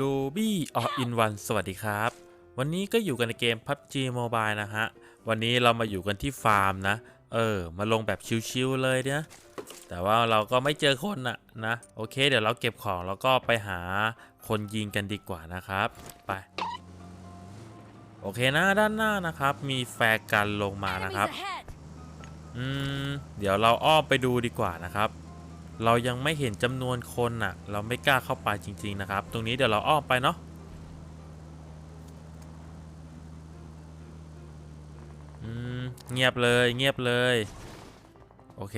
ลูบี้อออินวันสวัสดีครับ วันนี้ก็อยู่กันในเกม PUBG Mobile นะฮะ วันนี้เรามาอยู่กันที่ฟาร์มนะ เออ มาลงแบบชิวๆเลยเนี่ยแต่ว่าเราก็ไม่เจอคนอะนะ โอเค เดี๋ยวเราเก็บของแล้วก็ไปหาคนยิงกันดีกว่านะครับ ไป โอเคนะด้านหน้านะครับ มีแฟร์กันลงมานะครับ อืม เดี๋ยวเราอ้อมไปดูดีกว่านะครับ เรายังไม่เห็นจำนวนคนน่ะ เราไม่กล้าเข้าไปจริง ๆ นะครับ ตรงนี้เดี๋ยวเราอ้อมไปเนาะอืมเงียบเลยเงียบเลย โอเค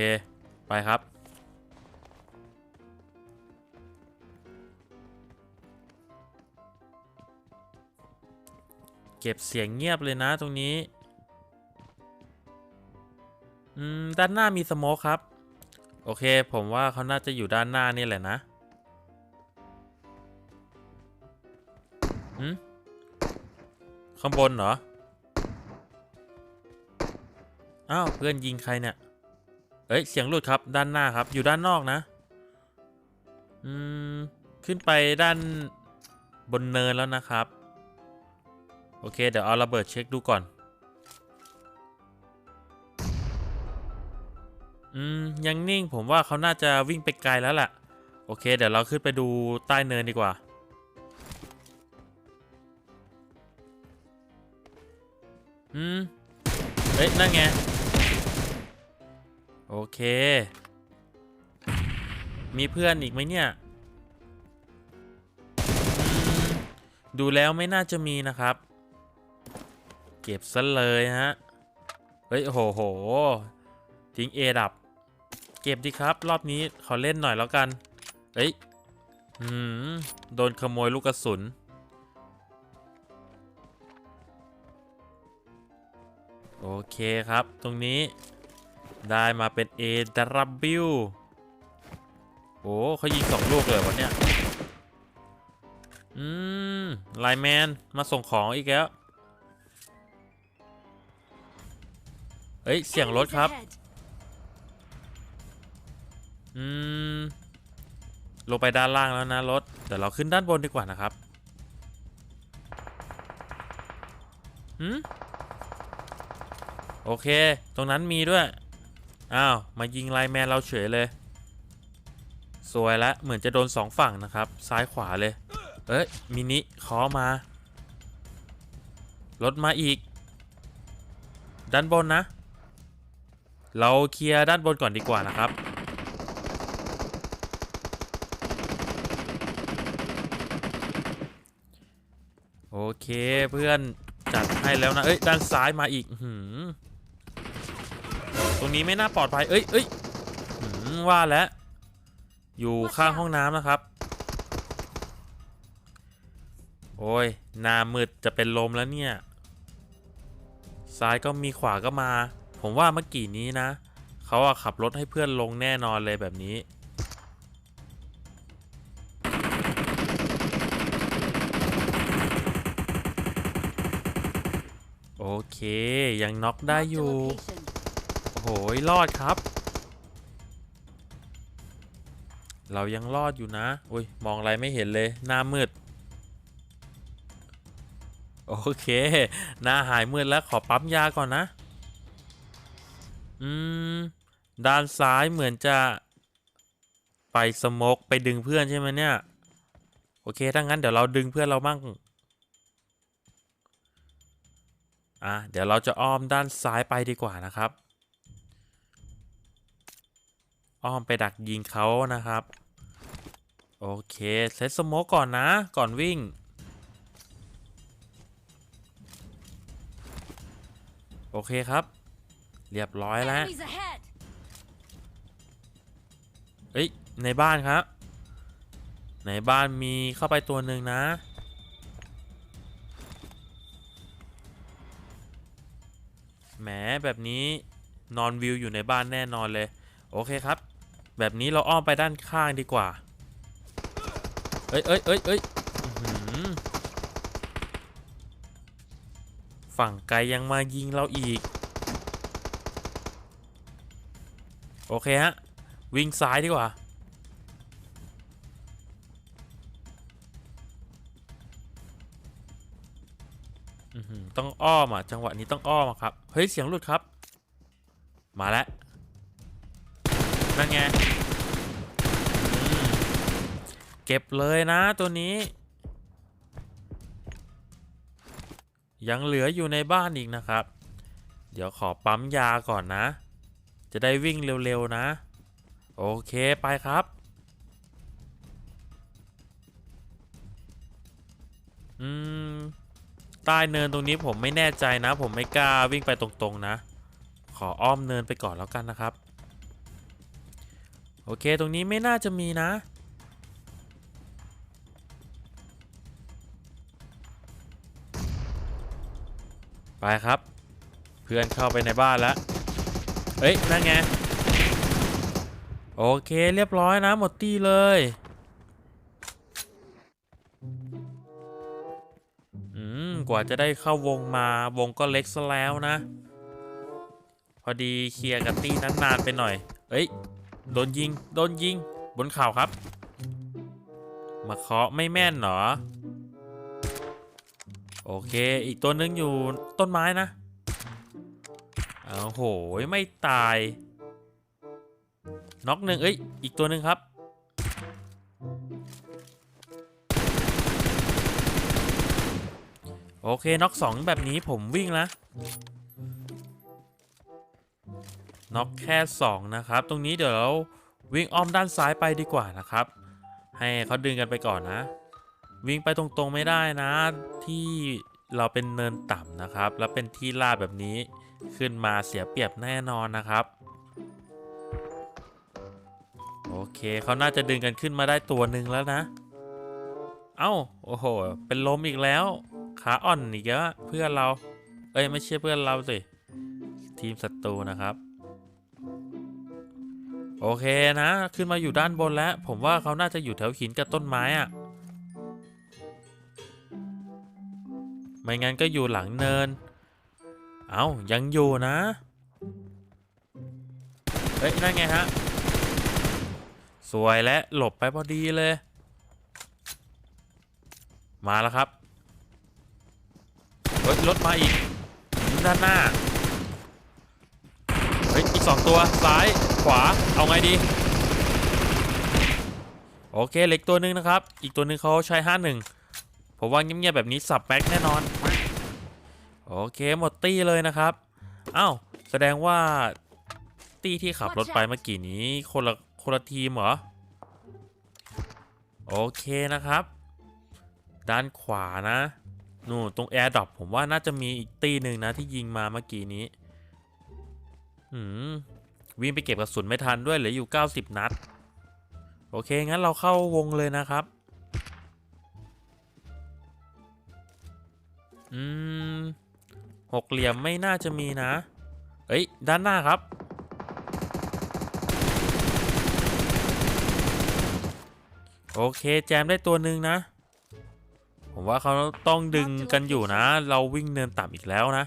ไปครับ เก็บเสียงเงียบเลยนะตรงนี้ อืม ด้านหน้ามีสโมคครับ โอเค ผมว่าเขาน่าจะอยู่ด้านหน้านี่แหละนะหืมข้างบนเหรอ อ้าว เพื่อนยิงใครเนี่ย เอ้ย เสียงหลุดครับ ด้านหน้าครับ อยู่ด้านนอกนะ อืม ขึ้นไปด้านบนเนินแล้วนะครับ โอเค เดี๋ยวเอาระเบิดเช็คดูก่อน อืม ยังนิ่งผมว่าเขาน่าจะวิ่งไปไกลแล้วแหละโอเค เดี๋ยวเราขึ้นไปดูใต้เนินดีกว่า อืมเอ้ย นั่นไง โอเค มีเพื่อนอีกไหมเนี่ย ดูแล้วไม่น่าจะมีนะครับ เก็บซะเลยฮะ เฮ้ยโอ้โหโห ทิ้งเอดับ เก็บดีครับ รอบนี้ขอเล่นหน่อยแล้วกันเฮ้ยอืมโดนขโมยลูกกระสุน โอเคครับ ตรงนี้ได้มาเป็น AW โอ้เขายิงสองลูกเลยวันเนี้ย อืม ไลแมน มาส่งของอีกแล้ว เฮ้ย เสียงรถครับ hey, อืม ลงไปด้านล่างแล้วนะรถ เดี๋ยวเราขึ้นด้านบนดีกว่านะครับหืมโอเค ตรงนั้นมีด้วย อ้าว มายิงไลแมนเราเฉยเลย สวยละ เหมือนจะโดนสองฝั่งนะครับ ซ้ายขวาเลย เอ้ย มินิขอมา รถมาอีก ด้านบนนะ เราเคลียร์ด้านบนก่อนดีกว่านะครับ เคเพื่อนจัดให้แล้วนะเอ้ยด้านซ้ายมาอีกหือตรงนี้ไม่น่าปลอดภัยเอ้ยเอ้ยหือว่าแล้วอยู่ข้างห้องน้ำนะครับ โอ้ยหน้ามืดจะเป็นลมแล้วเนี่ย ซ้ายก็มีขวาก็มา ผมว่าเมื่อกี้นี้นะ เขาอะขับรถให้เพื่อนลงแน่นอนเลยแบบนี้ โอเค ยังน็อกได้ Marked a อยู่ location. โอ้โหรอดครับ เรายังรอดอยู่นะอุ้ยมองอะไรไม่เห็นเลย หน้ามืด โอเค หน้าหายมืดแล้วขอปั๊มยาก่อนนะ อืม ด้านซ้ายเหมือนจะ ไปสโมกไปดึงเพื่อนใช่ไหมเนี่ย โอเค ถ้างั้นเดี๋ยวเราดึงเพื่อนเรามั่ง อะเดี๋ยวเราจะอ้อมด้านซ้ายไปดีกว่านะครับ อ้อมไปดักยิงเขานะครับ โอเคเซตสโมกก่อนนะ ก่อนวิ่ง โอเคครับ เรียบร้อยแล้ว Enemies ahead! เอ้ยในบ้านครับ ในบ้านมีเข้าไปตัวหนึ่งนะ แบบนี้นอนวิวอยู่ในบ้านแน่นอนเลย โอเคครับ แบบนี้เราอ้อมไปด้านข้างดีกว่า เอ้ยเอ้ยเอ้ยเอ้ยฝั่งไกลยังมายิงเราอีก โอเคฮะ วิ่งซ้ายดีกว่า ต้องอ้อมอะจังหวะนี้ต้องอ้อมอครับ เฮ้ย เสียงหลุดครับ มาแล้ว นั่นไง เก็บเลยนะตัวนี้ ยังเหลืออยู่ในบ้านอีกนะครับ เดี๋ยวขอปั๊มยาก่อนนะ จะได้วิ่งเร็วๆนะ โอเคไปครับอืม ใต้เนินตรงนี้ผมไม่แน่ใจนะ ผมไม่กล้าวิ่งไปตรงๆนะ ขออ้อมเนินไปก่อนแล้วกันนะครับ โอเค ตรงนี้ไม่น่าจะมีนะ ไปครับ เพื่อนเข้าไปในบ้านแล้วเฮ้ยนั่นไง โอเคเรียบร้อยนะ หมดตี้เลย ว่าจะได้เข้าวงมาวงก็เล็กซะแล้วนะ พอดีเคลียร์กับตี้นั้นนานไปหน่อย เอ้ยโดนยิงโดนยิง บนเข่าครับ มาเคาะไม่แม่นเหรอ โอเค อีกตัวนึงอยู่ต้นไม้นะเอาโหไม่ตายน็อกหนึ่งเอ้ยอีกตัวหนึ่งครับ โอเคน็อกสองแบบนี้ผมวิ่งนะน็อกแค่ 2 นะครับ ตรงนี้เดี๋ยวเราวิ่งอ้อมด้านซ้ายไปดีกว่านะครับ ให้เขาดึงกันไปก่อนนะ วิ่งไปตรงๆไม่ได้นะ ที่เราเป็นเนินต่ำนะครับ แล้วเป็นที่ลาดแบบนี้ขึ้นมาเสียเปรียบแน่นอนนะครับโอเคเขาน่าจะดึงกันขึ้นมาได้ตัวหนึ่งแล้วนะ เอ้าโอ้โหเป็นลมอีกแล้ว ขาอ่อนอีกแล้วเพื่อนเรา เอ้ยไม่ใช่เพื่อนเราสิ ทีมศัตรูนะครับ โอเคนะ ขึ้นมาอยู่ด้านบนแล้ว ผมว่าเขาน่าจะอยู่แถวหินกับต้นไม้อะไม่งั้นก็อยู่หลังเนิน เอา้ายังอยู่นะ เฮ้ยนั่นไงฮะ สวยและหลบไปพอดีเลย มาแล้วครับ เฮ้ยรถมาอีกด้านหน้าเฮ้ยอีกสองตัวซ้ายขวาเอาไงดี โอเคเหล็กตัวหนึ่งนะครับ อีกตัวหนึ่งเขาใช้ห้าหนึ่งผมว่าเงียบๆแบบนี้สับแบ็กแน่นอน โอเคหมดตี้เลยนะครับอ้าวแสดงว่าตี้ที่ขับรถไปเมื่อกี้นี้คนละคนละทีมเหรอโอเคนะครับ ด้านขวานะ นู่นตรงแอร์ดรอปผมว่าน่าจะมีอีกตีหนึ่งนะที่ยิงมาเมื่อกี้นี้หืมวิ่งไปเก็บกระสุนไม่ทันด้วยเหลืออยู่ 90 นัด โอเค งั้นเราเข้าวงเลยนะครับ อืมหกเหลี่ยมไม่น่าจะมีนะ เอ้ย ด้านหน้าครับ โอเค แจมได้ตัวหนึ่งนะ ผมว่าเขาต้องดึงกันอยู่นะ เราวิ่งเนินต่ำอีกแล้วนะ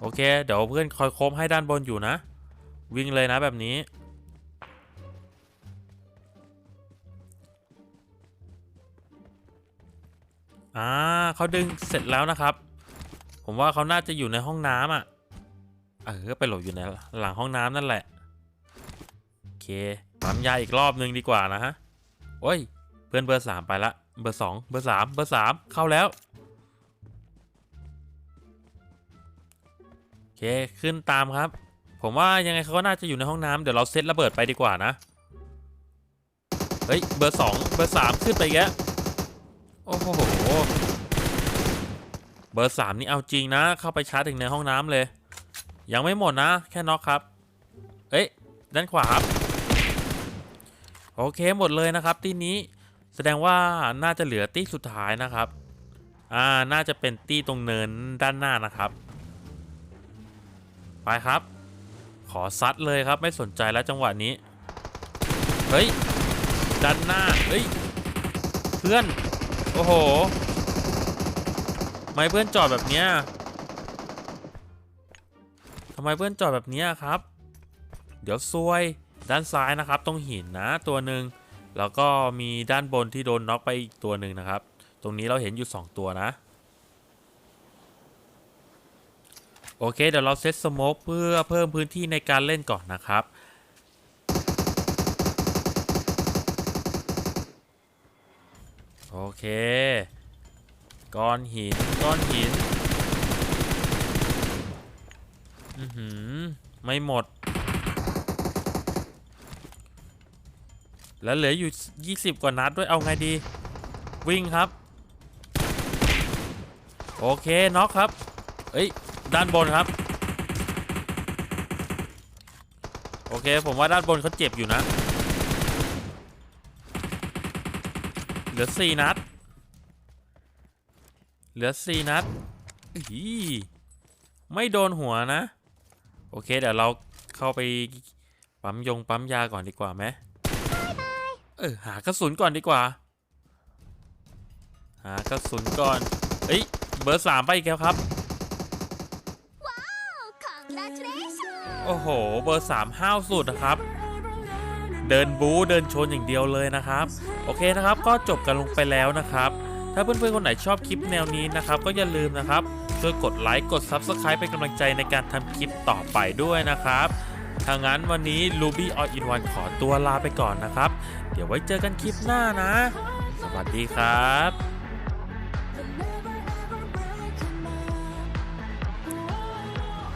โอเค เดี๋ยวเพื่อนคอยโคมให้ด้านบนอยู่นะ วิ่งเลยนะแบบนี้ อ่าเขาดึงเสร็จแล้วนะครับ ผมว่าเขาน่าจะอยู่ในห้องน้ำอะ เออ ไปหลบอยู่ในหลังห้องน้ำนั่นแหละ โอเคปั๊มยาอีกรอบนึงดีกว่านะฮะ โอ้ย เพื่อนเบอร์สามไปละ เบอร์สองเบอร์สามเบอร์สามเข้าแล้วโอเคขึ้นตามครับ ผมว่ายังไงเขาก็น่าจะอยู่ในห้องน้ำเดี๋ยวเราเซตระเบิดไปดีกว่านะ เฮ้ยเบอร์สองเบอร์สามขึ้นไปแกโอ้โหเบอร์สามนี่เอาจริงนะ เข้าไปชาร์จถึงในห้องน้ำเลย ยังไม่หมดนะ แค่น็อกครับ เอ้ยด้านขวาครับโอเคหมดเลยนะครับ ตีนี้ แสดงว่าน่าจะเหลือตี้สุดท้ายนะครับ อ่า น่าจะเป็นตี้ตรงเนินด้านหน้านะครับ ไปครับ ขอซัดเลยครับไม่สนใจแล้วจังหวะนี้ เฮ้ย ด้านหน้า เฮ้ย เพื่อน โอ้โหทำไมเพื่อนจอดแบบเนี้ยทำไมเพื่อนจอดแบบเนี้ยครับ เดี๋ยวซวยด้านซ้ายนะครับ ตรงหินนะตัวหนึ่ง แล้วก็มีด้านบนที่โดนน็อกไปอีกตัวหนึ่งนะครับ ตรงนี้เราเห็นอยู่2ตัวนะ โอเค เดี๋ยวเราเซตสโมกเพื่อเพิ่มพื้นที่ในการเล่นก่อนนะครับโอเค ก้อนหิน ก้อนหิน อือหือ ไม่หมด แล้วเหลืออยู่ 20 กว่านัดด้วยเอาไงดี วิ่งครับ โอเคน็อกครับ เอ้ยด้านบนครับ โอเคผมว่าด้านบนเขาเจ็บอยู่นะ เหลือ 4 นัด เหลือ 4 นัดอีไม่โดนหัวนะ โอเคเดี๋ยวเราเข้าไปปั๊มยงปั๊มยาก่อนดีกว่าไหม เออหากระสุนก่อนดีกว่า หากระสุนก่อนเอ้ยเบอร์สามไปอีกแล้วครับ Congratulations! โอ้โห เบอร์สามห้าวสุดนะครับ เดินบู๊เดินชนอย่างเดียวเลยนะครับ โอเคนะครับ ก็จบกันลงไปแล้วนะครับ ถ้าเพื่อนๆคนไหนชอบคลิปแนวนี้นะครับ ก็อย่าลืมนะครับช่วยกดไลค์กด Subscribe เป็นกำลังใจในการทำคลิปต่อไปด้วยนะครับถ้างั้นวันนี้ Ruby All in One ขอตัวลาไปก่อนนะครับ เดี๋ยวไว้เจอกันคลิปหน้านะ สวัสดีครับ